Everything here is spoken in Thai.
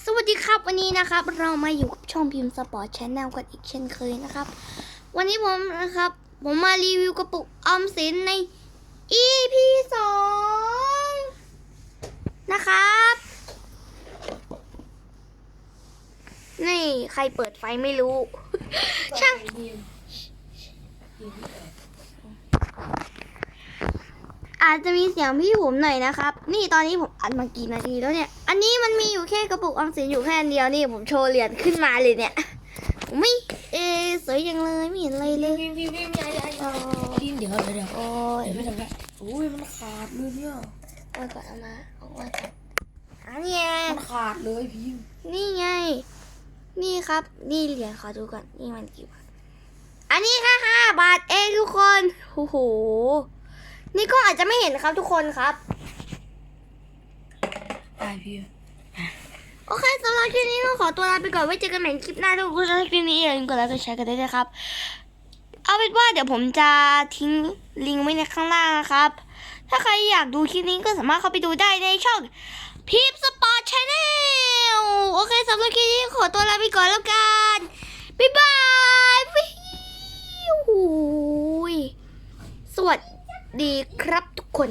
สวัสดีครับวันนี้นะครับ เรามาอยู่กับช่องพิมพ์สปอร์ตชแนลกันอีกเช่นเคยนะครับ วันนี้ผมนะครับ ผมมารีวิวกระปุกออมสินใน EP สองนะครับ นี่ใครเปิดไฟไม่รู้ ช่าง อาจจะมีเสียงพี่ผมหน่อยนะครับ นี่ตอนนี้ผมอัดมากี่นาทีแล้วเนี่ย อันนี้มันมีอยู่แค่กระปุกออมสินอยู่แค่อันเดียวนี่ผมโชว์เหรียญขึ้นมาเลยเนี่ยผมไม่เออสวยยังเลยไม่เห็นอะไรเลยพิมพ์พิมพ์พิมพ์ยายยายโอ้พิมพ์เดี๋ยวเดี๋ยวเดี๋ยวโอ้ยเดี๋ยวไม่ทำได้โอ้ยมันขาดเลยเนี่ยเอาก่อนเอามาเอาไว้ก่อนอันนี้ไงมันขาดเลยพิมพ์นี่ไง นี่ครับนี่เหรียญขอดูก่อนนี่มันกี่บาทอันนี้แค่ห้าบาทเองทุกคนโอ้โห นี่ก็อาจจะไม่เห็นครับทุกคนครับได้พิมพ์โอเคสำหรับคลิปนี้ต้องขอตัวลาไปก่อนไว้เจอกันใหม่ในคลิปหน้าทุกคนชอบคลิปนี้อย่าลืมกดไลค์กดแชร์กันด้วยนะครับ เอาเป็นว่าเดี๋ยวผมจะทิ้งลิงก์ไว้ในข้างล่างนะครับ ถ้าใครอยากดูคลิปนี้ก็สามารถเข้าไปดูได้ในช่องพีพสปอร์ตชาแนลโอเคสำหรับคลิปนี้ขอตัวลาไปก่อนแล้วกัน บ๊ายบายวิวสวัส ดีครับทุกคน